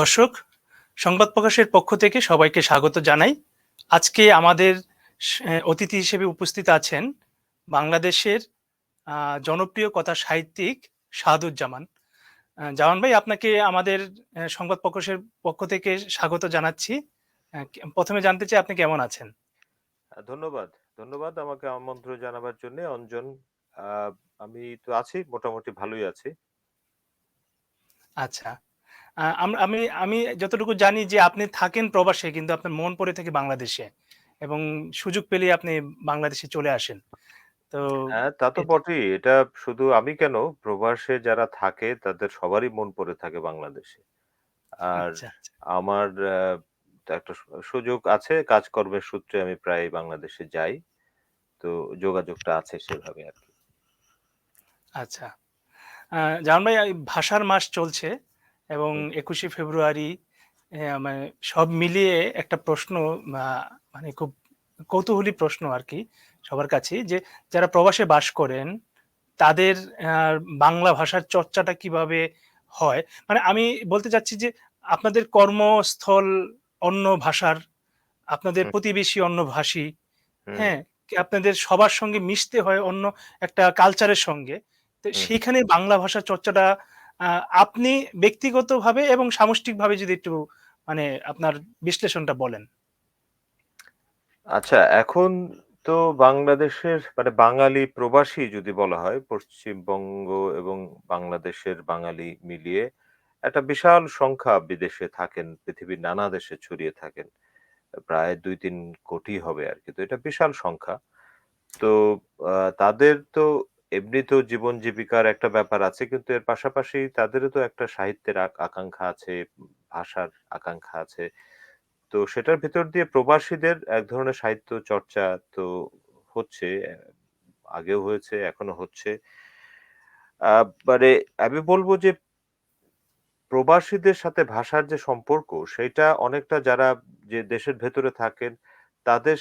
দর্শক সংবাদ প্রকাশের পক্ষ থেকে সবাইকে স্বাগত জানাই। আজকে আমাদের অতিথি হিসেবে উপস্থিত আছেন বাংলাদেশের জনপ্রিয় কথা সাহিত্যিক শাহাদুজ্জামান। জামান ভাই আপনাকে আমাদের সংবাদ প্রকাশের পক্ষ থেকে স্বাগত জানাচ্ছি। প্রথমে জানতে চাই আপনি কেমন আছেন? ধন্যবাদ। ধন্যবাদ আমাকে আমন্ত্রণ জানাবার জন্য। অঞ্জন আমি তো আছি মোটামুটি ভালোই আছি। আচ্ছা। আম- আমি আমি যতটুকু জানি যে আপনি থাকেন প্রবাসে কিন্তু আপনার মন পড়ে থাকে বাংলাদেশে এবং সুযোগ পেলে আপনি বাংলাদেশে চলে আসেন। তো হ্যাঁ তা তো বটেই। এটা শুধু আমি কেন? প্রবাসে যারা থাকে তাদের সবারই মন পড়ে থাকে বাংলাদেশে। আর আচ্ছা আচ্ছা। আমার আহ, একটা সুযোগ আছে কাজকর্মের সূত্রে আমি প্রায় বাংলাদেশে যাই। তো যোগাযোগটা আছে সেভাবে আর কি। আচ্ছা। আহ, জাহান ভাই এই ভাষার মাস চলছে। এবং একুশে ফেব্রুয়ারি মানে সব মিলিয়ে একটা প্রশ্ন মানে খুব কৌতূহলী প্রশ্ন আর কি সবার কাছে যে যারা প্রবাসে বাস করেন তাদের বাংলা ভাষার চর্চাটা কীভাবে হয়? মানে আমি বলতে চাচ্ছি যে আপনাদের কর্মস্থল অন্য ভাষার আপনাদের প্রতিবেশী অন্য ভাষী হ্যাঁ আপনাদের সবার সঙ্গে মিশতে হয় অন্য একটা কালচারের সঙ্গে তো সেইখানে বাংলা ভাষার চর্চাটা আপনি ব্যক্তিগতভাবে এবং সামষ্টিকভাবে যদি একটু মানে আপনার বিশ্লেষণটা বলেন। আচ্ছা এখন তো বাংলাদেশের মানে বাঙালি প্রবাসী যদি বলা হয়, পশ্চিমবঙ্গ এবং বাংলাদেশের বাঙালি মিলিয়ে একটা বিশাল সংখ্যা বিদেশে থাকেন, পৃথিবীর নানা দেশে ছড়িয়ে থাকেন। প্রায় দুই তিন কোটি হবে আর কি, তো এটা বিশাল সংখ্যা। তো তাদের তো এমনি তো জীবন জীবিকার একটা ব্যাপার আছে, কিন্তু এর পাশাপাশি তাদেরও তো একটা সাহিত্যের আক- আকাঙ্ক্ষা আছে, ভাষার আকাঙ্ক্ষা আছে। তো সেটার ভেতর দিয়ে প্রবাসীদের এক ধরনের সাহিত্য চর্চা তো হচ্ছে, আগেও হয়েছে এখনও হচ্ছে। মানে আমি বলব যে প্রবাসীদের সাথে ভাষার যে সম্পর্ক, সেটা অনেকটা যারা যে দেশের ভেতরে থাকেন, তাদের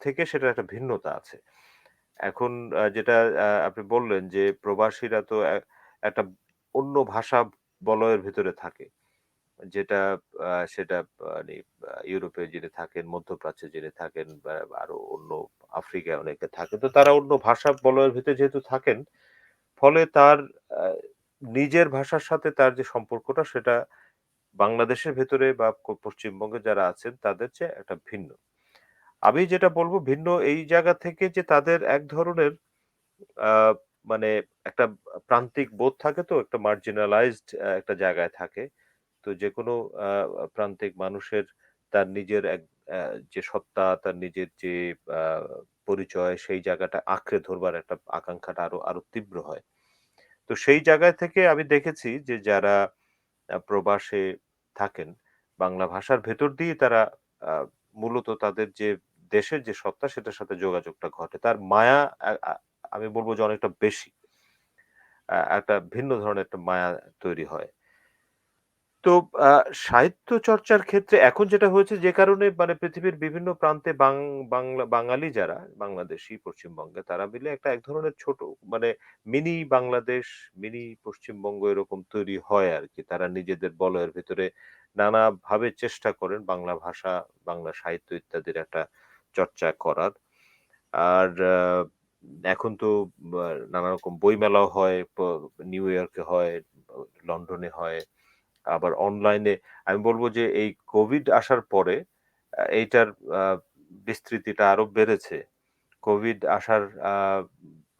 থেকে সেটা একটা ভিন্নতা আছে। এখন যেটা আপনি বললেন যে প্রবাসীরা তো একটা অন্য ভাষা বলয়ের ভিতরে থাকে যেটা সেটা মানে ইউরোপে যিনি থাকেন, মধ্যপ্রাচ্যে যিনি থাকেন বা আরও অন্য আফ্রিকায় অনেকে থাকে। তো তারা অন্য ভাষা বলয়ের ভিতরে যেহেতু থাকেন, ফলে তার নিজের ভাষার সাথে তার যে সম্পর্কটা সেটা বাংলাদেশের ভেতরে বা পশ্চিমবঙ্গে যারা আছেন তাদের চেয়ে একটা ভিন্ন। আমি যেটা বলব ভিন্ন এই জায়গা থেকে যে তাদের এক ধরনের মানে একটা প্রান্তিক বোধ থাকে তো একটা মার্জিনালাইজড একটা জায়গায় থাকে। তো যেকোনো আ প্রান্তিক মানুষের তার নিজের এক যে সত্তা, তার নিজের যে পরিচয় সেই জায়গাটা আঁকড়ে ধরবার একটা আকাঙ্খাটা আরও, আরও তীব্র হয়। তো সেই জায়গায় থেকে আমি দেখেছি যে যারা প্রবাসে থাকেন, বাংলা ভাষার ভেতর দিয়েই তারা মূলত তাদের যে দেশের যে সত্তা সেটার সাথে যোগাযোগটা ঘটে। তার মায়া আমি বলব যে অনেকটা বেশি। একটা ভিন্ন ধরনের একটা মায়া তৈরি হয়। তো সাহিত্য চর্চার ক্ষেত্রে এখন যেটা হয়েছে যে কারণে মানে পৃথিবীর বিভিন্ন প্রান্তে বাংলা বাঙালি যারা বাংলাদেশী পশ্চিমবঙ্গে তারা মিলে একটা এক ধরনের ছোট মানে মিনি বাংলাদেশ, মিনি পশ্চিমবঙ্গ এরকম তৈরি হয় আর কি তারা নিজেদের বলয়ের ভেতরে নানাভাবে চেষ্টা করেন বাংলা ভাষা, বাংলা সাহিত্য ইত্যাদির একটা চর্চা করার। আর এখন তো নানা রকম বইমেলাও হয়, নিউ ইয়র্কে হয়, লন্ডনে হয়। আবার অনলাইনে আমি বলব যে এই কোভিড আসার পরে এইটার বিস্তৃতিটা আরও বেড়েছে। কোভিড আসার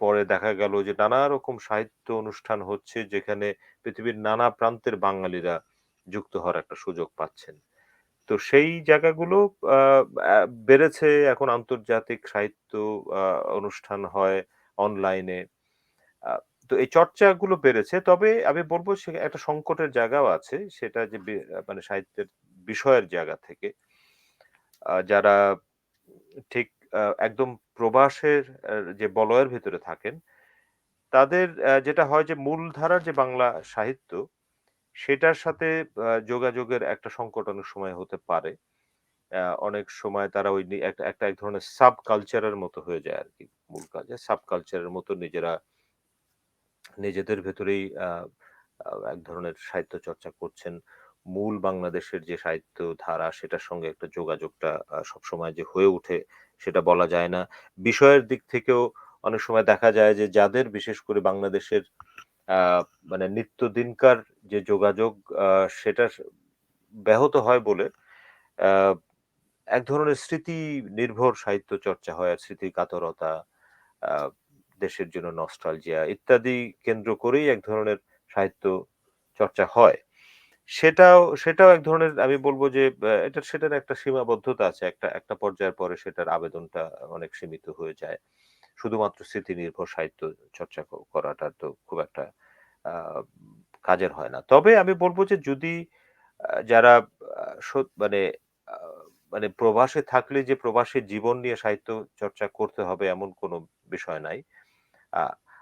পরে দেখা গেল যে নানা রকম সাহিত্য অনুষ্ঠান হচ্ছে যেখানে পৃথিবীর নানা প্রান্তের বাঙালিরা যুক্ত হওয়ার একটা সুযোগ পাচ্ছেন। তো সেই জায়গাগুলো বেড়েছে এখন আন্তর্জাতিক সাহিত্য অনুষ্ঠান হয় অনলাইনে। তো এই চর্চাগুলো বেড়েছে। তবে আমি বলব সে একটা সংকটের জায়গাও আছে। সেটা যে মানে সাহিত্যের বিষয়ের জায়গা থেকে। যারা ঠিক একদম প্রবাসের যে বলয়ের ভেতরে থাকেন, তাদের যেটা হয় যে মূলধারার যে বাংলা সাহিত্য, সেটার সাথে যোগাযোগের একটা সংকট অনেক সময় হতে পারে। অনেক সময় তারা ওই একটা একটা, এক ধরনের সাব কালচারের মতো হয়ে যায় আর কি মূল কাজে সাব কালচারের মতো নিজেরা নিজেদের ভেতরেই এক ধরনের সাহিত্য চর্চা করছেন। মূল বাংলাদেশের যে সাহিত্য ধারা সেটার সঙ্গে একটা যোগাযোগটা সবসময় যে হয়ে ওঠে সেটা বলা যায় না। বিষয়ের দিক থেকেও অনেক সময় দেখা যায় যে যাদের বিশেষ করে বাংলাদেশের মানে নিত্যদিনকার যে যোগাযোগ সেটা ব্যাহত হয় বলে এক ধরনের স্মৃতি নির্ভর সাহিত্য চর্চা হয় আর স্মৃতি কাতরতা, দেশের জন্য নস্টালজিয়া ইত্যাদি কেন্দ্র করেই এক ধরনের সাহিত্য চর্চা হয়। সেটাও সেটাও এক ধরনের আমি বলব যে এটা সেটার একটা সীমাবদ্ধতা আছে। একটা একটা পর্যায়ের পরে সেটার আবেদনটা অনেক সীমিত হয়ে যায়। শুধুমাত্র স্মৃতি নির্ভর সাহিত্য চর্চা করাটা তো খুব একটা কাজের হয় না। তবে আমি বলব যে যদি যারা মানে মানে প্রবাসে থাকলে যে প্রবাসী জীবন নিয়ে সাহিত্য চর্চা করতে হবে এমন কোনো বিষয় নাই।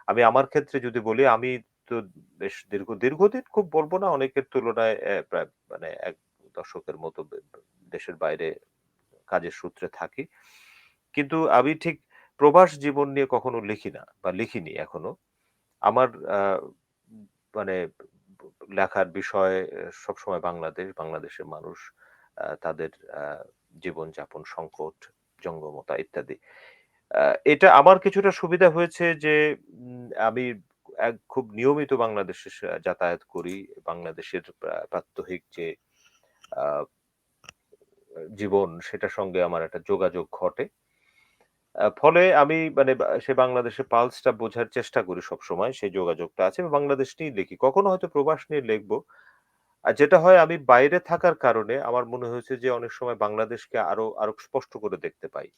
আমি আমার ক্ষেত্রে যদি বলি, আমি তো বেশ দীর্ঘ, দীর্ঘদিন খুব বলব না, অনেকের তুলনায় প্রায় মানে এক দশকের মতো দেশের বাইরে কাজের সূত্রে থাকি। কিন্তু আমি ঠিক প্রবাস জীবন নিয়ে কখনো লিখি না বা লিখিনি এখনও। আমার মানে লেখার বিষয় সবসময় বাংলাদেশ, বাংলাদেশের মানুষ, তাদের জীবনযাপন সংকট, জঙ্গমতা ইত্যাদি। এটা আমার কিছুটা সুবিধা হয়েছে যে আমি এক খুব নিয়মিত বাংলাদেশে যাতায়াত করি। বাংলাদেশের প্রাত্যহিক যে জীবন সেটার সঙ্গে আমার একটা যোগাযোগ ঘটে। ফলে আমি মানে সে বাংলাদেশে পালসটা বোঝার চেষ্টা করি সবসময়। সেই যোগাযোগটা আছে। বাংলাদেশ নিয়েই লিখি। কখনো হয়তো প্রবাস নিয়ে লিখব। আর যেটা হয় আমি বাইরে থাকার কারণে আমার মনে হয়েছে যে অনেক সময় বাংলাদেশকে আরও, আরও স্পষ্ট করে দেখতে পাই।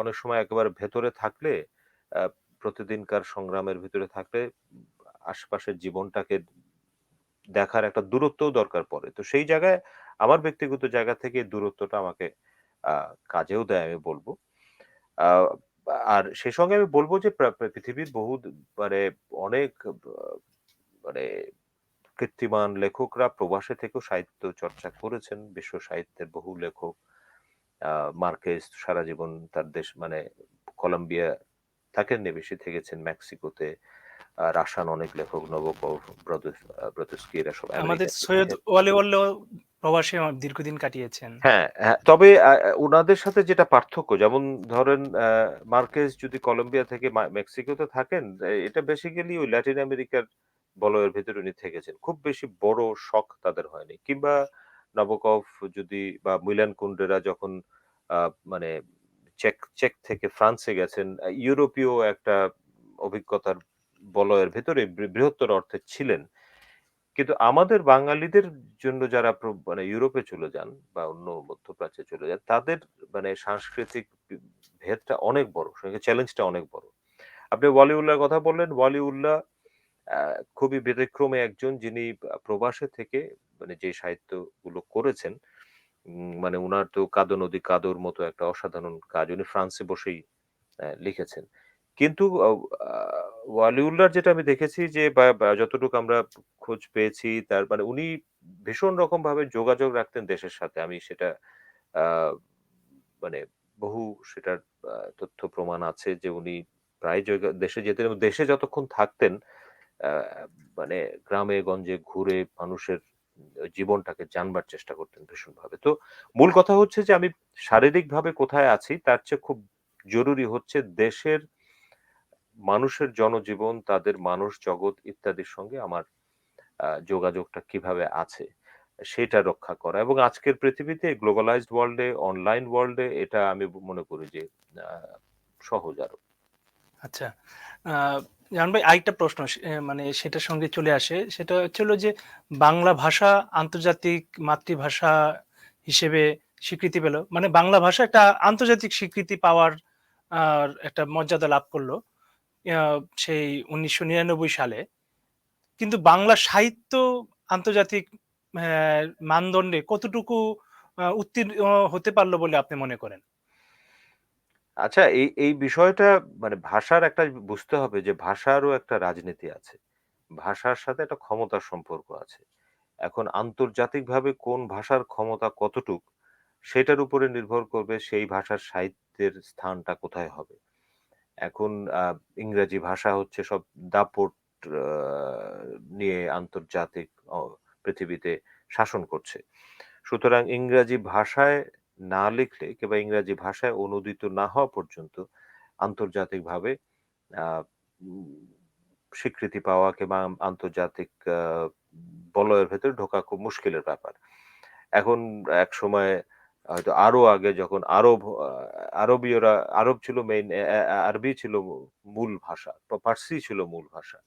অনেক সময় একেবারে ভেতরে থাকলে প্রতিদিনকার সংগ্রামের ভিতরে থাকলে আশপাশের জীবনটাকে দেখার একটা দূরত্বও দরকার পড়ে। তো সেই জায়গায় আমার ব্যক্তিগত জায়গা থেকে দূরত্বটা আমাকে কাজেও দেয় আমি বলব আর সে সঙ্গে আমি বলব যে পৃথিবীর বহু মানে অনেক মানে কীর্তিমান লেখকরা প্রবাসে থেকেও সাহিত্য চর্চা করেছেন। বিশ্ব সাহিত্যের বহু লেখক। আ মার্কেজ সারা জীবন তার দেশ মানে কলম্বিয়া, থাকেননি, বেশি থেকেছেন মেক্সিকোতে। আ রাশিয়ান অনেক লেখক নবকভ, ব্রদস আ ব্রদস্কি এরা সব আমাদের সৈয়দ থাকেন। প্রবাসে দীর্ঘদিন কাটিয়েছেন। হ্যাঁ, হ্যাঁ। তবে আ সাথে যেটা পার্থক্য যেমন ধরেন মার্কেজ যদি কলম্বিয়া থেকে মেক্সিকোতে থাকেন, এটা বেসিক্যালি ওই ল্যাটিন আমেরিকার বলয়ের ভেতরে উনি থেকেছেন। খুব বেশি বড় শখ তাদের হয়নি। কিংবা নবকভ যদি বা মিলান কুন্ডেরা যখন মানে চেক চেক থেকে ফ্রান্সে গেছেন, ইউরোপীয় একটা অভিজ্ঞতার বলয়ের ভেতরে বৃহত্তর অর্থে ছিলেন। কিন্তু আমাদের বাঙালিদের জন্য যারা মানে ইউরোপে চলে যান বা অন্য মধ্যপ্রাচ্যে চলে যান, তাদের মানে সাংস্কৃতিক ভেদটা অনেক বড়। সঙ্গে চ্যালেঞ্জটা অনেক বড়। আপনি ওয়ালিউল্লাহর কথা বললেন, ওয়ালিউল্লাহ খুবই ব্যতিক্রমী একজন যিনি প্রবাসে থেকে মানে যে সাহিত্যগুলো করেছেন, মানে উনার তো 'কাদো নদী কাদোর' মতো একটা অসাধারণ কাজ উনি ফ্রান্সে বসেই লিখেছেন। কিন্তু ওয়ালিউল্লাহর যেটা আমি দেখেছি যে, বা যতটুকু আমরা খোঁজ পেয়েছি, তার মানে উনি ভীষণ রকমভাবে যোগাযোগ রাখতেন দেশের সাথে। আমি সেটা মানে বহু সেটার তথ্য প্রমাণ আছে যে, উনি প্রায় দেশে যেতেন এবং দেশে যতক্ষণ থাকতেন মানে গ্রামে, গঞ্জে ঘুরে মানুষের জীবনটাকে জানবার চেষ্টা করতেন ভীষণভাবে। তো মূল কথা হচ্ছে যে, আমি শারীরিকভাবে কোথায় আছি, তার চেয়ে খুব জরুরি হচ্ছে দেশের মানুষের জনজীবন, তাদের মানুষ জগৎ ইত্যাদির সঙ্গে আমার যোগাযোগটা কীভাবে আছে সেটা রক্ষা করা এবং আজকের পৃথিবীতে গ্লোবালাইজড ওয়ার্ল্ডে অনলাইন ওয়ার্ল্ডে এটা আমি মনে করি যে সহজ আরও। আচ্ছা। আ জাহান ভাই আরেকটা প্রশ্ন মানে সেটার সঙ্গে চলে আসে। সেটা হচ্ছে যে বাংলা ভাষা আন্তর্জাতিক মাতৃভাষা হিসেবে স্বীকৃতি পেল। মানে বাংলা ভাষা একটা আন্তর্জাতিক স্বীকৃতি পাওয়ার একটা মর্যাদা লাভ করল। ইয়া সেই ১৯৯৯ সালে। কিন্তু বাংলা সাহিত্য আন্তর্জাতিক অ্যা মানদণ্ডে কতটুকু আ উত্তীর্ণ হতে পারল বলে আপনি মনে করেন? আচ্ছা এই, এই বিষয়টা মানে ভাষার একটা বুঝতে হবে যে ভাষারও একটা রাজনীতি আছে। ভাষার সাথে একটা ক্ষমতার সম্পর্ক আছে। এখন আন্তর্জাতিকভাবে কোন ভাষার ক্ষমতা কতটুক সেটার উপরে নির্ভর করবে সেই ভাষার সাহিত্যের স্থানটা কোথায় হবে। এখন ইংরেজি ভাষা হচ্ছে সব দাপট নিয়ে আন্তর্জাতিক পৃথিবীতে শাসন করছে। সুতরাং ইংরেজি ভাষায় না লিখলে কিংবা ইংরেজি ভাষায় অনূদিত না হওয়া পর্যন্ত আন্তর্জাতিকভাবে স্বীকৃতি পাওয়া কিংবা আন্তর্জাতিক বলয়ের ভেতরে ঢোকা খুব মুশকিলের ব্যাপার। এখন একসময় হয়তো আরও আগে যখন আরব আরবীয়রা, আরব ছিল মেইন আরবি ছিল মূল ভাষা। পার্সি ছিল মূল ভাষা।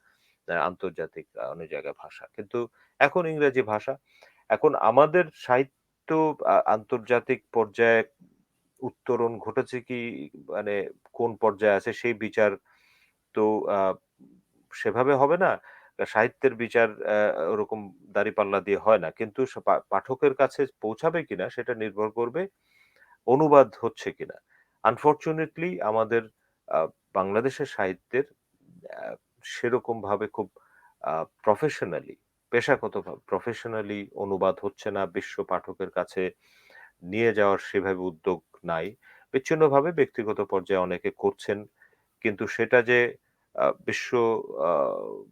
আন্তর্জাতিক অনেক জায়গায় ভাষা। কিন্তু এখন ইংরেজি ভাষা। এখন আমাদের সাহিত্য আন্তর্জাতিক পর্যায়ে উত্তরণ ঘটেছে কি মানে কোন পর্যায়ে আছে সেই বিচার তো সেভাবে হবে না। সাহিত্যের বিচার ওরকম দাঁড়িপাল্লা দিয়ে হয় না। কিন্তু পাঠকের কাছে পৌঁছাবে কিনা সেটা নির্ভর করবে অনুবাদ হচ্ছে কিনা। আনফর্চুনেটলি আমাদের বাংলাদেশের সাহিত্যের, আ, সেরকমভাবে খুব প্রফেশনালি পেশাগতভাবে প্রফেশনালি অনুবাদ হচ্ছে না। বিশ্ব পাঠকের কাছে নিয়ে যাওয়ার সেভাবে উদ্যোগ নাই। বিচ্ছিন্নভাবে ব্যক্তিগত পর্যায়ে অনেকে করছেন। কিন্তু সেটা যে আ বিশ্ব আ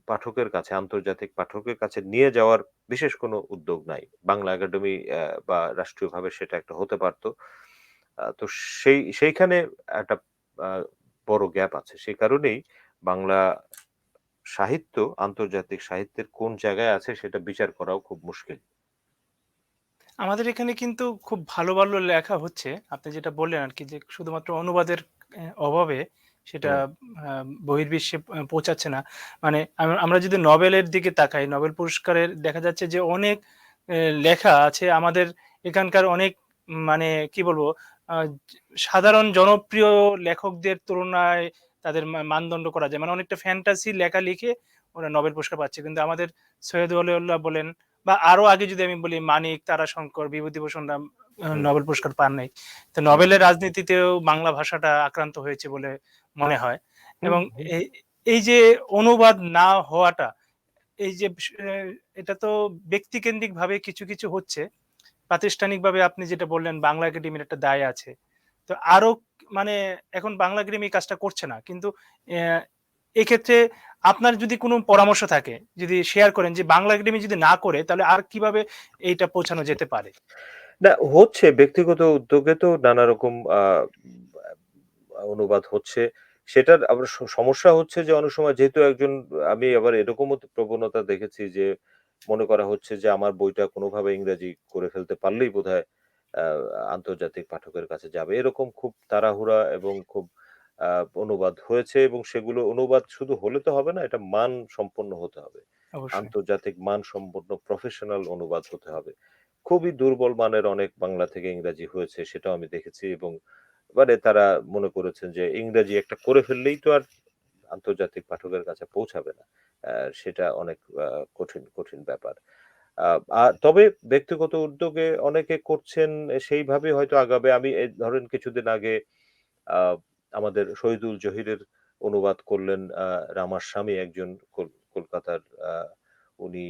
পাঠকের কাছে আন্তর্জাতিক পাঠকের কাছে নিয়ে যাওয়ার বিশেষ কোনো উদ্যোগ নাই। বাংলা একাডেমি অ্যা বা রাষ্ট্রীয়ভাবে সেটা একটা হতে পারতো আ তো সেই সেইখানে একটা বড় গ্যাপ আছে। সেই কারণেই বাংলা সাহিত্য আন্তর্জাতিক সাহিত্যের কোন জায়গায় আছে সেটা বিচার করাও খুব মুশকিল। আমাদের এখানে কিন্তু খুব ভালো, ভালো লেখা হচ্ছে। আপনি যেটা বললেন আর কি যে শুধুমাত্র অনুবাদের অ্যা অভাবে সেটা বহির্বিশ্বে পৌঁছাচ্ছে না। মানে আমরা যদি নোবেলের দিকে তাকাই, নোবেল পুরস্কারের দেখা যাচ্ছে যে অনেক লেখা আছে আমাদের এখানকার অনেক মানে কি বলব সাধারণ জনপ্রিয় লেখকদের তুলনায় তাদের মানদণ্ড করা যায়। মানে অনেকটা ফ্যান্টাসি লেখা লিখে ওরা নোবেল পুরস্কার পাচ্ছে। কিন্তু আমাদের সৈয়দ ওয়ালিউল্লাহ বলেন বা আরও আগে যদি আমি বলি মানিক, তারাশঙ্কর, বিভূতিভূষণরা নোবেল পুরস্কার পান নাই। তো নোবেলের রাজনীতিতেও বাংলা ভাষাটা আক্রান্ত হয়েছে বলে মনে হয়। এবং এই এই যে অনুবাদ না হওয়াটা, এই যে এটা তো ব্যক্তিকেন্দ্রিকভাবে কিছু, কিছু হচ্ছে। প্রাতিষ্ঠানিকভাবে আপনি যেটা বললেন বাংলা একাডেমির একটা দায় আছে। তো আরও মানে এখন বাংলা একাডেমি এই কাজটা করছে না। কিন্তু এক্ষেত্রে আপনার যদি কোনো পরামর্শ থাকে, যদি শেয়ার করেন যে বাংলা একাডেমি যদি না করে তাহলে আর কীভাবে এইটা পৌঁছানো যেতে পারে? না হচ্ছে ব্যক্তিগত উদ্যোগে তো নানা রকম অনুবাদ হচ্ছে। সেটার আবার সমস্যা হচ্ছে যে অনেক সময় যেহেতু একজন আমি আবার এরকমও প্রবণতা দেখেছি যে মনে করা হচ্ছে যে আমার বইটা কোনোভাবে ইংরেজি করে ফেলতে পারলেই আ আন্তর্জাতিক পাঠকের কাছে যাবে। এরকম খুব তাড়াহুড়া এবং খুব অনুবাদ হয়েছে এবং সেগুলো অনুবাদ শুধু হলে তো হবে না, এটা মান সম্পন্ন হতে হবে। আন্তর্জাতিক মান সম্পন্ন প্রফেশনাল অনুবাদ হতে হবে। খুবই দুর্বল মানের অনেক বাংলা থেকে ইংরেজি হয়েছে সেটাও আমি দেখেছি এবং মানে তারা মনে করেছেন যে ইংরেজি একটা করে ফেললেই তো আর আন্তর্জাতিক পাঠকের কাছে পৌঁছাবে না। সেটা অনেক কঠিন, কঠিন ব্যাপার। তবে ব্যক্তিগত উদ্যোগে অনেকে করছেন সেইভাবে হয়তো আগাবে। আমি ধরেন কিছুদিন আগে আমাদের শহীদুল জহিরের অনুবাদ করলেন আ রামার স্বামী একজন কল কলকাতার উনি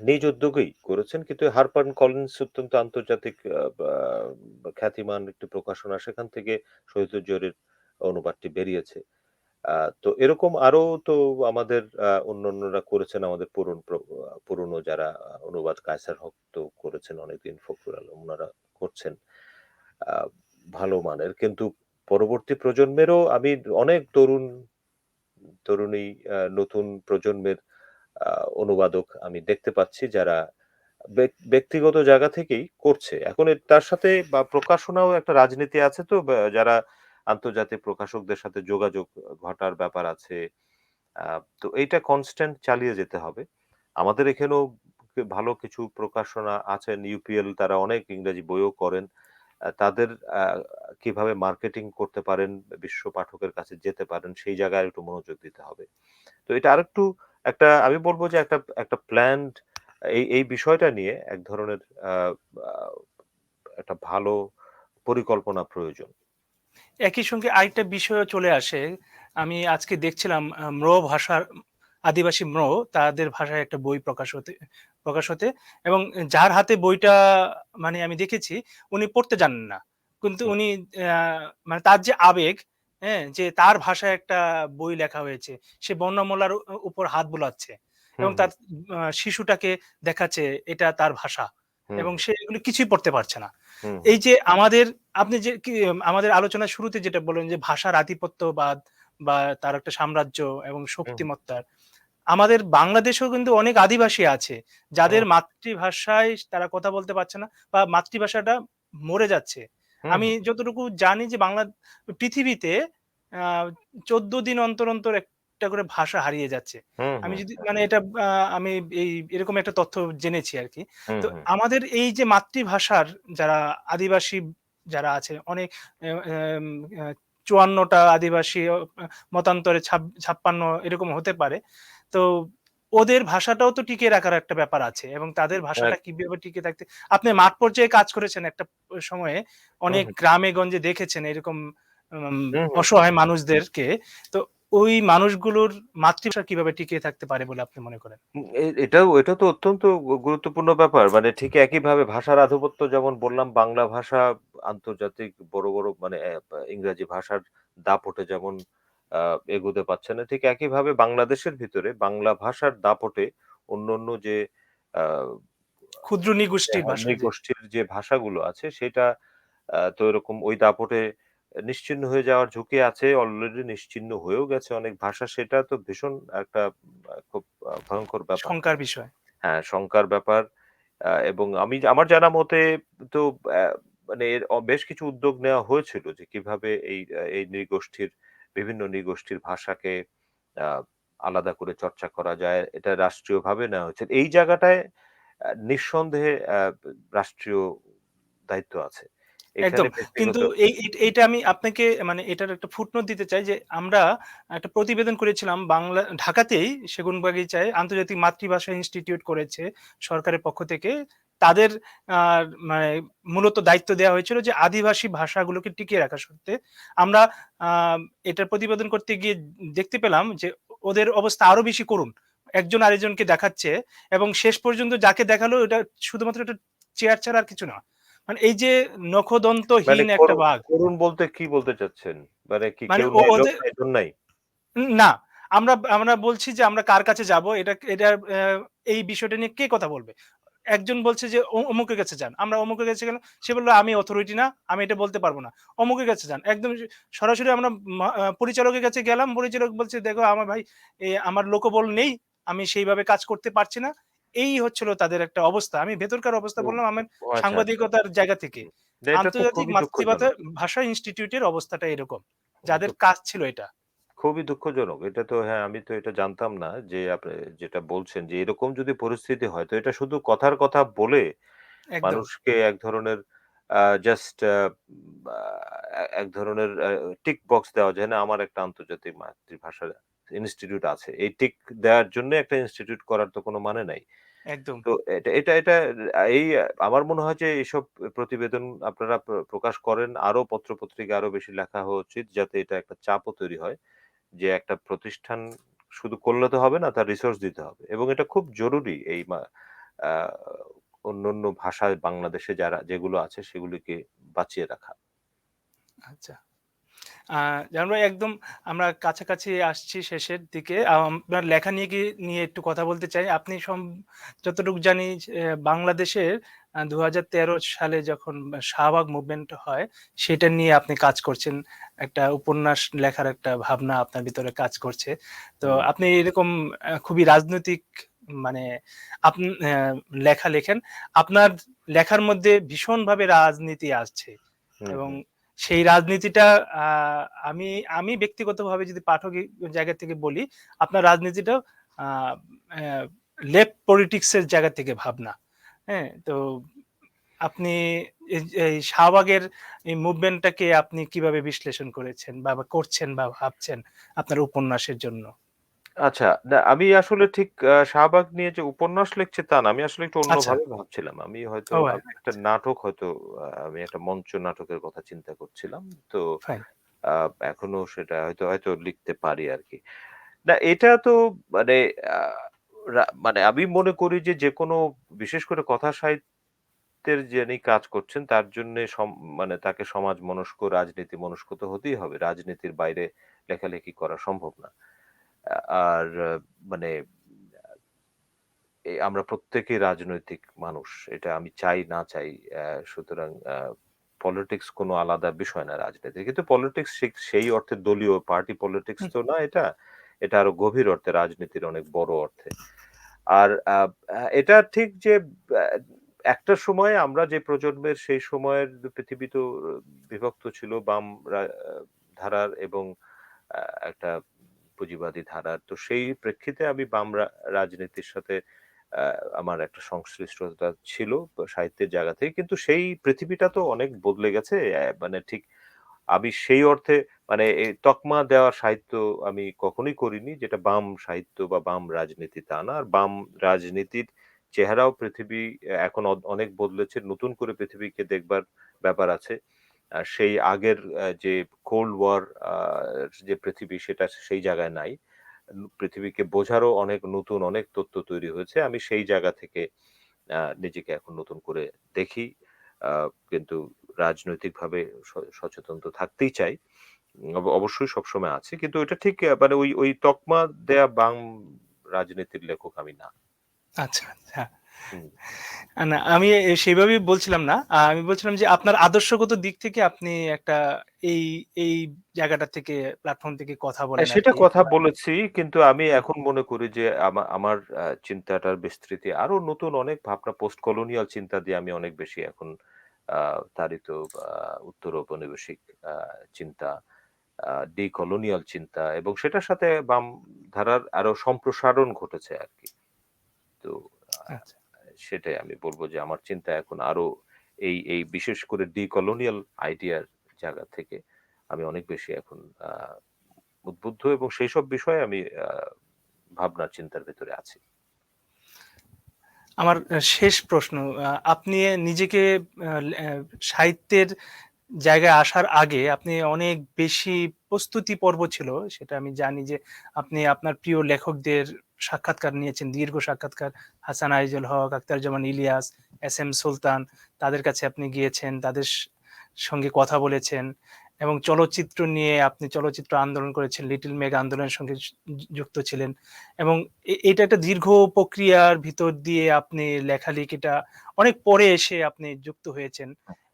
নিজ উদ্যোগেই করেছেন। কিন্তু হার্পার কলিন্স অত্যন্ত আন্তর্জাতিক খ্যাতিমান একটি প্রকাশনা। সেখান থেকে শহীদ জোরের অনুবাদটি বেরিয়েছে। তো এরকম আরও তো আমাদের আ অন্যান্যরা করেছেন আমাদের পুরন প্র পুরনো যারা অনুবাদ কায়সার হক তো করেছেন অনেকদিন, ফখরুল আলম ওনারা করছেন। ভালো মানের। কিন্তু পরবর্তী প্রজন্মেরও আমি অনেক তরুণ, তরুণী নতুন প্রজন্মের অনুবাদক আমি দেখতে পাচ্ছি যারা ব্যক্তিগত জায়গা থেকেই করছে। এখন তার সাথে বা প্রকাশনাও একটা রাজনীতি আছে তো যারা আন্তর্জাতিক প্রকাশকদের সাথে যোগাযোগ ঘটার ব্যাপার আছে। তো এইটা কনস্ট্যান্ট চালিয়ে যেতে হবে। আমাদের এখানেও ভালো কিছু প্রকাশনা আছেন। ইউপিএল তারা অনেক ইংরেজি বইও করেন। তাদের কীভাবে মার্কেটিং করতে পারেন, বিশ্ব পাঠকের কাছে যেতে পারেন সেই জায়গায় একটু মনোযোগ দিতে হবে। তো এটা আরেকটু একটা আমি বলব যে একটা একটা প্ল্যান্ড এই এই বিষয়টা নিয়ে এক ধরনের একটা ভালো পরিকল্পনা প্রয়োজন। একই সঙ্গে আরেকটা বিষয়ও চলে আসে। আমি আজকে দেখছিলাম ম্রো ভাষার আদিবাসী ম্রো তাদের ভাষায় একটা বই প্রকাশ হতে প্রকাশ হতে এবং যার হাতে বইটা মানে আমি দেখেছি উনি পড়তে জানেন না। কিন্তু উনি মানে তার যে আবেগ, হ্যাঁ? যে তার ভাষায় একটা বই লেখা হয়েছে। সে বর্ণমালার উপর হাত বোলাচ্ছে এবং তার শিশুটাকে দেখাচ্ছে এটা তার ভাষা এবং। সে এগুলো কিছুই পড়তে পারছে না। এই যে আমাদের আপনি যে আমাদের আলোচনার শুরুতে যেটা বললেন যে ভাষার আধিপত্যবাদ বা তার একটা সাম্রাজ্য এবং শক্তিমত্তার আমাদের বাংলাদেশেও কিন্তু অনেক আদিবাসী আছে, যাদের মাতৃভাষায় তারা কথা বলতে পারছে না বা মাতৃভাষাটা মরে যাচ্ছে। আমি যতটুকু জানি যে বাংলা পৃথিবীতে ১৪ দিন অন্তর, অন্তর একটা করে ভাষা হারিয়ে যাচ্ছে। আমি যদি মানে এটা আমি এই এরকম একটা তথ্য জেনেছি আরকি। হুম, তো আমাদের এই যে মাতৃভাষার যারা আদিবাসী যারা আছে অনেক এ এম আ ৫৪ টা আদিবাসী মতান্তরে ছাপ ৫৬ এরকম হতে পারে। তো ওদের ভাষাটাও তো টিকিয়ে রাখার একটা ব্যাপার আছে এবং তাদের ভাষাটা কীভাবে টিকে থাকতে আপনি মাঠ পর্যায়ে কাজ করেছেন একটা সময়ে অনেক গ্রামে গঞ্জে দেখেছেন এরকম। অসহায় মানুষদেরকে। তো ওই মানুষগুলোর মাতৃভাষা কীভাবে টিকিয়ে থাকতে পারে বলে আপনি মনে করেন? এটাও এটা তো অত্যন্ত গুরুত্বপূর্ণ ব্যাপার। মানে ঠিক একইভাবে ভাষার আধিপত্য যেমন বললাম বাংলা ভাষা আন্তর্জাতিক বড়, বড় মানে ইংরেজি ভাষার দাপটে যেমন আ এগোতে পারছে না, ঠিক একইভাবে বাংলাদেশের ভিতরে বাংলা ভাষার দাপটে অন্যান্য যে আ ক্ষুদ্র নিগোষ্ঠীর হ্যাঁ, ভাষা যে নৃগোষ্ঠীর যে ভাষাগুলো আছে সেটা আ তো এরকম ওই দাপটে নিশ্চিহ্ন হয়ে যাওয়ার ঝুঁকি আছে। অলরেডি নিশ্চিহ্ন হয়েও গেছে অনেক ভাষা। সেটা তো ভীষণ একটা খুব আ ভয়ংকর ব্যাপার। শঙ্কার বিষয়। হ্যাঁ, শঙ্কার ব্যাপার। আ এবং আমি আমার জানা মতে তো অ্যা মানে এর অ বেশ কিছু উদ্যোগ নেওয়া হয়েছিল যে কীভাবে এই এই নৃগোষ্ঠীর বিভিন্ন নৃগোষ্ঠীর ভাষাকে আলাদা করে চর্চা করা যায়। এটা রাষ্ট্রীয়ভাবে নেওয়া হয়েছে। এই জায়গাটায় নিঃসন্দেহে রাষ্ট্রীয় দায়িত্ব আছে। একদম। কিন্তু এই এইট এইটা আমি আপনাকে মানে এটার একটা ফুটনোট দিতে চাই যে আমরা একটা প্রতিবেদন করেছিলাম বাংলা ঢাকাতেই সেগুনবাগিচায় আন্তর্জাতিক মাতৃভাষা ইনস্টিটিউট করেছে সরকারের পক্ষ থেকে। তাদের মানে মূলত দায়িত্ব দেওয়া হয়েছিল যে আদিবাসী ভাষাগুলোকে টিকিয়ে রাখা সত্ত্বে আমরা এটার প্রতিবেদন করতে গিয়ে দেখতে পেলাম যে ওদের অবস্থা আরও বেশি করুন একজন আরেকজনকে দেখাচ্ছে এবং শেষ পর্যন্ত যাকে দেখাল এটা শুধুমাত্র একটা চেয়ার ছাড়া আর কিছু না। মানে এই যে মানে নখদন্তহীন একটা করুণ বাঘ। করুণ বলতে কি বলতে চাচ্ছেন? মানে কি মানে কেউ নেই, না। আমরা আমরা বলছি যে আমরা কার কাছে যাব? এটা এটা এই বিষয়টা নিয়ে কে কথা বলবে? একজন বলছে যে অমুকের কাছে যান। আমরা অমুকের কাছে গেলাম। সে বলল "আমি অথরিটি না। আমি এটা বলতে পারব না।" অমুকের কাছে যান। একদম সরাসরি আমরা পরিচালকের কাছে গেলাম। পরিচালক বলছে, "দেখো আমার ভাই আমার লোকবল নেই। আমি সেইভাবে কাজ করতে পারছি না।" এই হচ্ছিল তাদের একটা অবস্থা। আমি ভেতরকার অবস্থা বললাম আমার আচ্ছা, আচ্ছা। সাংবাদিকতার জায়গা থেকে। আন্তর্জাতিক মাতৃভাষা ভাষা ইনস্টিটিউটের অবস্থাটা এরকম। যাদের কাজ ছিল এটা। খুবই দুঃখজনক। এটা তো হ্যাঁ, আমি তো এটা জানতাম না যে আপনি যেটা বলছেন যে এরকম যদি পরিস্থিতি হয় তো এটা শুধু কথার কথা বলে একদম। মানুষকে এক ধরনের আ জাস্ট আ বা এক ধরনের আ টিক বক্স দেওয়া যায় না, আমার একটা আন্তর্জাতিক মাতৃভাষার ইনস্টিটিউট আছে। এই টিক দেওয়ার জন্য একটা ইনস্টিটিউট করার তো কোনো মানে নাই। একদম। তো এটা এটা এটা এই আমার মনে হয় যে এইসব প্রতিবেদন আপনারা প্র প্রকাশ করেন। আরও পত্র-পত্রিকায় আরও বেশি লেখা হওয়া উচিত যাতে এটা একটা চাপও তৈরি হয়। যে একটা প্রতিষ্ঠান শুধু করলে তো হবে না, তার রিসোর্স দিতে হবে। এবং এটা খুব জরুরি এই অন্য অন্যান্য ভাষায় বাংলাদেশে যারা যেগুলো আছে সেগুলিকে বাঁচিয়ে রাখা। আচ্ছা। আ জাহান ভাই একদম আমরা কাছাকাছি আসছি শেষের দিকে। আপনার লেখা নিয়ে কি নিয়ে একটু কথা বলতে চাই। আপনি সম যতটুকু জানি বাংলাদেশের ২০১৩ সালে যখন শাহবাগ মুভমেন্ট হয়, সেটা নিয়ে আপনি কাজ করছেন। একটা উপন্যাস লেখার একটা ভাবনা আপনার ভিতরে কাজ করছে। তো আপনি এরকম খুবই রাজনৈতিক মানে আপনি লেখা লেখেন। আপনার লেখার মধ্যে ভীষণভাবে রাজনীতি আসছে এবং। সেই রাজনীতিটা আমি আমি ব্যক্তিগতভাবে যদি পাঠক জায়গা থেকে বলি, আপনার রাজনীতিটা লেফট পলিটিক্স এর জায়গা থেকে ভাবনা। হ্যাঁ? তো আপনি এই শাহবাগের এই মুভমেন্টটাকে আপনি কীভাবে বিশ্লেষণ করেছেন বা করছেন বা ভাবছেন আপনার উপন্যাসের জন্য? আচ্ছা, না আমি আসলে ঠিক আ শাহবাগ নিয়ে যে উপন্যাস লিখছি তা না। আমি আসলে একটু আচ্ছা। অন্যভাবে ভাবছিলাম। আমি হয়তো ও আমি হ্যাঁ, একটা নাটক হয়তো আ আমি একটা মঞ্চ নাটকের কথা চিন্তা করছিলাম। তো ফাইন। আ এখনও সেটা হয়তো, হয়তো লিখতে পারি আরকি। না এটা তো মানে আ রা মানে আমি মনে করি যে, যেকোনো বিশেষ করে কথা সাহিত্যের যিনি কাজ করছেন তার জন্যে সম মানে তাকে সমাজ মনস্ক, রাজনীতি মনস্ক তো হতেই হবে। রাজনীতির বাইরে লেখালেখি করা সম্ভব না। আর মানে আমরা প্রত্যেকেই রাজনৈতিক মানুষ। এটা আমি চাই না চাই। সুতরাং পলিটিক্স কোনো আলাদা বিষয় না রাজনীতি। কিন্তু পলিটিক্স সেই অর্থে দলীয় পার্টি পলিটিক্স তো না এটা। এটা আরও গভীর অর্থে, রাজনীতির অনেক বড় অর্থে। আর এটা ঠিক যে একটা সময়ে আমরা যে প্রজন্মের সেই সময়ের পৃথিবী তো বিভক্ত ছিল, বাম ধারার এবং একটা পুঁজিবাদী ধারার। তো সেই প্রেক্ষিতে আমি বাম রাজনীতির সাথে আমার একটা সংশ্লিষ্টতা ছিল সাহিত্যের জায়গা থেকে। কিন্তু সেই পৃথিবীটা তো অনেক বদলে গেছে। মানে ঠিক আমি সেই অর্থে মানে তকমা দেওয়ার সাহিত্য আমি কখনোই করিনি, যেটা বাম সাহিত্য বা বাম রাজনীতি তা না। আর বাম রাজনীতির চেহারাও পৃথিবী এখন অনেক বদলেছে। নতুন করে পৃথিবীকে দেখবার ব্যাপার আছে। সেই আগের যে কোল্ড ওয়ার যে পৃথিবী সেটা সেই জায়গায় নাই। পৃথিবীকে বোঝারও অনেক নতুন অনেক তথ্য তৈরি হয়েছে। আমি সেই জায়গা থেকে নিজেকে এখন নতুন করে দেখি। কিন্তু রাজনৈতিকভাবে সচেতন তো থাকতেই চাই। অবশ্যই সবসময় আছে কিন্তু এটা ঠিক মানে ওই ওই তকমা দেয়া বাং রাজনীতির লেখক আমি না। আচ্ছা, আচ্ছা। হুম। আ না আমি এ সেভাবেই বলছিলাম না। আ আমি বলছিলাম যে আপনার আদর্শগত দিক থেকে আপনি একটা এই, এই জায়গাটা থেকে প্ল্যাটফর্ম থেকে কথা বলেন হ্যাঁ, সেটা আরকি। কথা বা বলেছি। কিন্তু আমি এখন মনে করি যে আমা আমার আ চিন্তাটার বিস্তৃতি আরও নতুন অনেক ভাবনা পোস্ট কলোনিয়াল চিন্তা দিয়ে আমি অনেক বেশি এখন আ তাড়িত আ উত্তর ঔপনিবেশিক আ চিন্তা, আ ডিকলোনিয়াল চিন্তা এবং সেটার সাথে বাম ধারার আরও সম্প্রসারণ ঘটেছে আরকি। তো আ আচ্ছা। সেটাই আমি বলব যে আমার চিন্তা এখন আরও এই, এই বিশেষ করে ডিকলোনিয়াল আইডিয়ার জায়গা থেকে আমি অনেক বেশি এখন উদ্বুদ্ধ এবং সেই সব বিষয়ে আমি ভাবনা চিন্তার ভেতরে আছি। আমার শেষ প্রশ্ন। আপনি নিজেকে সাহিত্যের জায়গায় আসার আগে আপনি অনেক বেশি প্রস্তুতি পর্ব ছিল। সেটা আমি জানি যে আপনি আপনার প্রিয় লেখকদের সাক্ষাৎকার নিয়েছেন, দীর্ঘ সাক্ষাৎকার। হাসান আইজুল হক, আখতারুজ্জামান ইলিয়াস, এস এম সুলতান তাদের কাছে আপনি গিয়েছেন, তাদের সঙ্গে কথা বলেছেন এবং চলচ্চিত্র নিয়ে আপনি চলচ্চিত্র আন্দোলন করেছেন, লিটল মেঘ আন্দোলনের সঙ্গে যুক্ত ছিলেন এবং এটা একটা দীর্ঘ প্রক্রিয়ার ভিতর দিয়ে আপনি লেখালেখিটা অনেক পরে এসে আপনি যুক্ত হয়েছেন।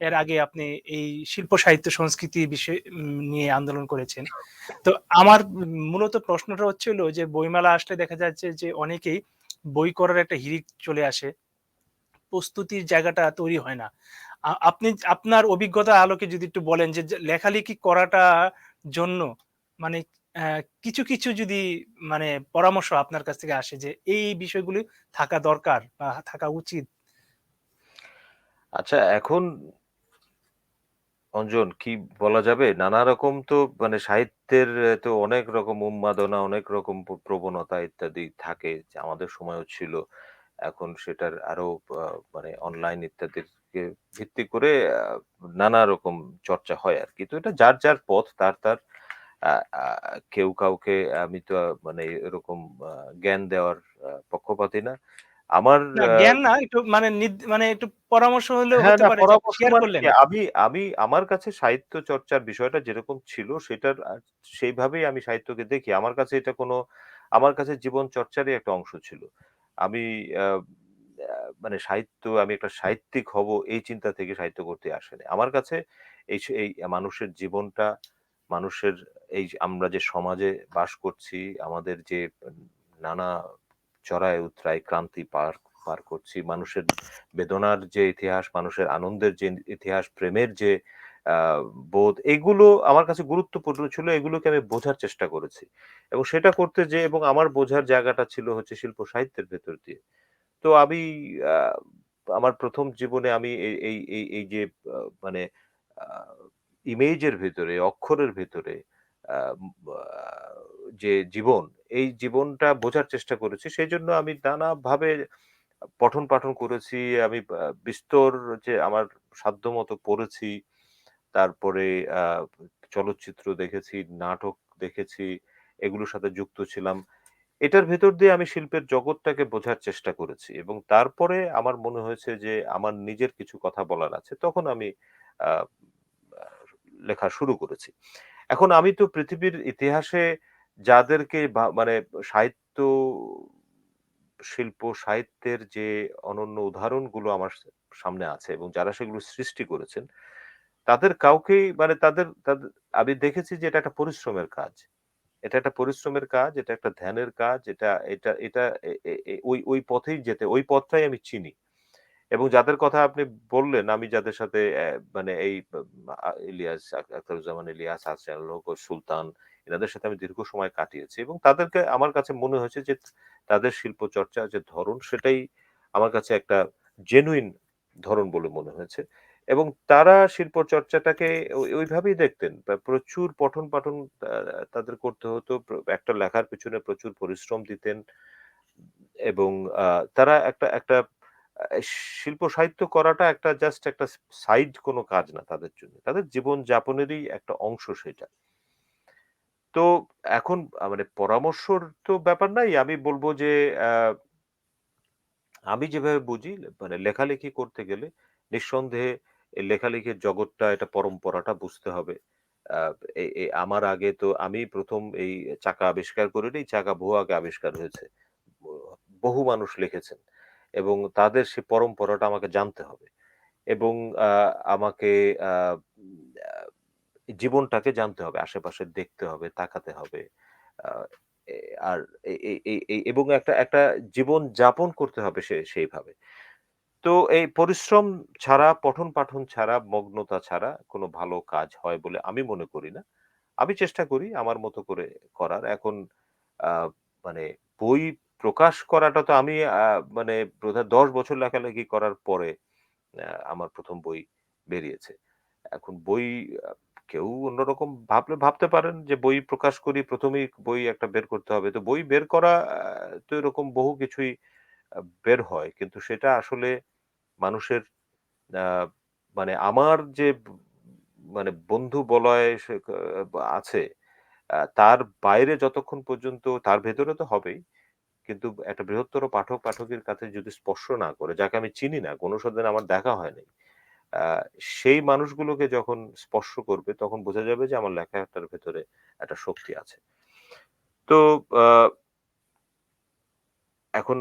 এর আগে আপনি এই শিল্প সাহিত্য সংস্কৃতি বিষয় নিয়ে আন্দোলন করেছেন। তো আমার মূলত প্রশ্নটা হচ্ছে হলো যে বইমেলা আসলে দেখা যাচ্ছে যে অনেকেই বই করার একটা হিড়িক চলে আসে। প্রস্তুতির জায়গাটা তৈরি হয় না। আপনি আপনার অভিজ্ঞতা আলোকে যদি একটু বলেন যে, লেখালেখি করাটা জন্য মানে কিছু, কিছু যদি মানে পরামর্শ আপনার কাছ থেকে আসে যে এই বিষয়গুলি থাকা দরকার বা থাকা উচিত? আচ্ছা এখন অঞ্জন কি বলা যাবে? নানা রকম তো মানে সাহিত্যের তো অনেক রকম উন্মাদনা, অনেক রকম প্রবণতা ইত্যাদি থাকে। আমাদের সময়ও ছিল। এখন সেটার আরও মানে অনলাইন ইত্যাদিকে ভিত্তি করে নানা রকম চর্চা হয় আরকি। তো এটা যার, যার পথ তার, তার কেউ কাউকে আমি তো মানে এরকম জ্ঞান দেওয়ার পক্ষপাতী না। আমার জ্ঞান না একটু মানে নিদ মানে একটু পরামর্শ হলেও হ্যাঁ, হতে পারে মানে। কি আমি আমি আমার কাছে সাহিত্য চর্চার বিষয়টা যেরকম ছিল সেটার সেইভাবেই আমি সাহিত্যকে দেখি। আমার কাছে এটা কোনো আমার কাছে জীবন চর্চারই একটা অংশ ছিল। আমি মানে সাহিত্য আমি একটা সাহিত্যিক হব এই চিন্তা থেকে সাহিত্য করতে আসেনি। আমার কাছে এই এই মানুষের জীবনটা, মানুষের এই আমরা যে সমাজে বাস করছি, আমাদের যে নানা চড়ায় উতরাই ক্রান্তি পার পার করছি, মানুষের বেদনার যে ইতিহাস, মানুষের আনন্দের যে ইতিহাস, প্রেমের যে বোধ এগুলো আমার কাছে গুরুত্বপূর্ণ ছিল। এগুলোকে আমি বোঝার চেষ্টা করেছি। এবং সেটা করতে যেয়ে এবং আমার বোঝার জায়গাটা ছিল হচ্ছে শিল্প সাহিত্যের ভেতর দিয়ে। তো আমি আমার প্রথম জীবনে আমি এই এই এই যে মানে ইমেজের ভেতরে, অক্ষরের ভেতরে যে জীবন, এই জীবনটা বোঝার চেষ্টা করেছি। সেই জন্য আমি নানাভাবে পঠন-পাঠন করেছি। আমি বিস্তর যে আমার সাধ্যমত পড়েছি। তারপরে চলচ্চিত্র দেখেছি, নাটক দেখেছি, এগুলোর সাথে যুক্ত ছিলাম। এটার ভেতর দিয়ে আমি শিল্পের জগৎটাকে বোঝার চেষ্টা করেছি এবং তারপরে আমার মনে হয়েছে যে আমার নিজের কিছু কথা বলার আছে। তখন আমি লেখা শুরু করেছি। এখন আমি তো পৃথিবীর ইতিহাসে যাদেরকে বা মানে সাহিত্য শিল্প সাহিত্যের যে অনন্য উদাহরণগুলো আমার সামনে আছে এবং যারা সেগুলো সৃষ্টি করেছেন, তাদের কাউকেই মানে তাদের তাদের আমি দেখেছি যে এটা একটা পরিশ্রমের কাজ। এটা একটা পরিশ্রমের কাজ, এটা একটা ধ্যানের কাজ। এটা এটা এটা ওই ওই পথেই যেতে ওই পথটাই আমি চিনি। এবং যাদের কথা আপনি বললেন, আমি যাদের সাথে মানে এই ইলিয়াস, আখ আখতারুজ্জামান ইলিয়াস, হাসান ও সুলতান এনাদের সাথে আমি দীর্ঘ সময় কাটিয়েছি এবং তাদেরকে আমার কাছে মনে হয়েছে যে তাদের শিল্প চর্চার যে ধরন সেটাই আমার কাছে একটা জেনুইন ধরন বলে মনে হয়েছে। এবং তারা শিল্প চর্চাটাকে ওই ওইভাবেই দেখতেন। প্রচুর পঠন-পাঠন তাদের করতে হতো। একটা লেখার পেছনে প্রচুর পরিশ্রম দিতেন। এবং তারা একটা একটা শিল্প সাহিত্য করাটা একটা জাস্ট একটা সাইড কোনো কাজ না তাদের জন্য। তাদের জীবনযাপনেরই একটা অংশ সেটা। তো এখন মানে পরামর্শর তো ব্যাপার নাই। আমি বলব যে আমি যেভাবে বুঝি মানে লেখালেখি করতে গেলে নিঃসন্দেহে এই লেখালেখির জগৎটা এটা পরম্পরাটা বুঝতে হবে। আমার আগে তো আমি প্রথম এই চাকা আবিষ্কার করিনি, চাকা আগে আবিষ্কার হয়েছে। বহু মানুষ লিখেছেন এবং তাদের সে পরম্পরাটা আমাকে জানতে হবে। এবং আমাকে জীবনটাকে জানতে হবে। আশেপাশে দেখতে হবে, তাকাতে হবে। আর এবং একটা একটা জীবন যাপন করতে হবে সে সেইভাবে। তো এই পরিশ্রম ছাড়া, পঠন-পাঠন ছাড়া, মগ্নতা ছাড়া কোনো ভালো কাজ হয় বলে আমি মনে করি না। আমি চেষ্টা করি আমার মতো করে করার। এখন মানে বই প্রকাশ করাটা তো আমি মানে বোধহয় ১০ বছর লেখালেখি করার পরে আমার প্রথম বই বেরিয়েছে। এখন বই কেউ অন্যরকম ভাবলে ভাবতে পারেন যে বই প্রকাশ করি প্রথমেই বই একটা বের করতে হবে। তো বই বের করা তো এরকম বহু কিছুই বের হয়। কিন্তু সেটা আসলে মানুষের মানে আমার যে মানে বন্ধু বলয় আছে তার বাইরে যতক্ষণ পর্যন্ত তার ভেতরে তো হবেই। কিন্তু একটা বৃহত্তর পাঠক-পাঠকের কাছে যদি স্পর্শ না করে, যাকে আমি চিনি না, কোনো দিন আমার দেখা হয় নাই। সেই মানুষগুলোকে যখন স্পর্শ করবে তখন বোঝা যাবে যে আমার লেখাটার ভেতরে একটা শক্তি আছে। তো আ এখন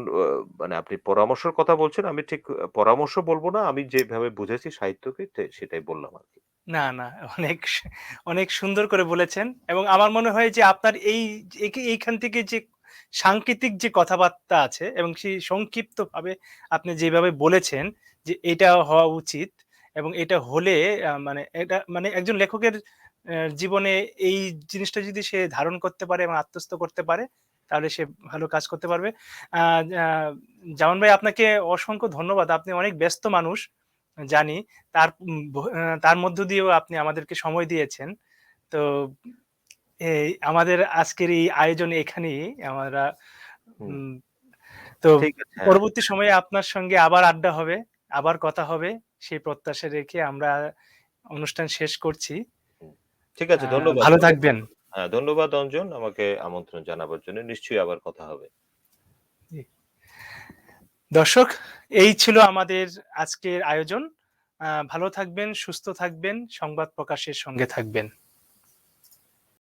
মানে আপনি পরামর্শের কথা বলছেন, আমি ঠিক পরামর্শ বলব না। আমি যেভাবে বুঝেছি সাহিত্যকে সেটাই বললাম আর কি না, না অনেক অনেক সুন্দর করে বলেছেন এবং আমার মনে হয় যে আপনার এই এই এইখান থেকে যে সাংকেতিক যে কথাবার্তা আছে এবং সেই সংক্ষিপ্তভাবে আপনি যেভাবে বলেছেন যে এটা হওয়া উচিত এবং এটা হলে মানে এটা মানে একজন লেখকের জীবনে এই জিনিসটা যদি সে ধারণ করতে পারে এবং আত্মস্থ করতে পারে, তাহলে সে ভালো কাজ করতে পারবে। জামান ভাই আপনাকে অসংখ্য ধন্যবাদ। আপনি অনেক ব্যস্ত মানুষ জানি। তার তার মধ্য দিয়েও আপনি আমাদেরকে সময় দিয়েছেন। তো এই আমাদের আজকের এই আয়োজন এখানেই আমরা তো। পরবর্তী সময়ে আপনার সঙ্গে আবার আড্ডা হবে, আবার কথা হবে। সেই প্রত্যাশা রেখে আমরা অনুষ্ঠান শেষ করছি। ঠিক আছে ধন্যবাদ। ভালো থাকবেন। ধন্যবাদ অঞ্জন আমাকে আমন্ত্রণ জানাবার জন্য। নিশ্চয়ই আবার কথা হবে। দর্শক, এই ছিল আমাদের আজকের আয়োজন। ভালো থাকবেন, সুস্থ থাকবেন, সংবাদ প্রকাশের সঙ্গে থাকবেন।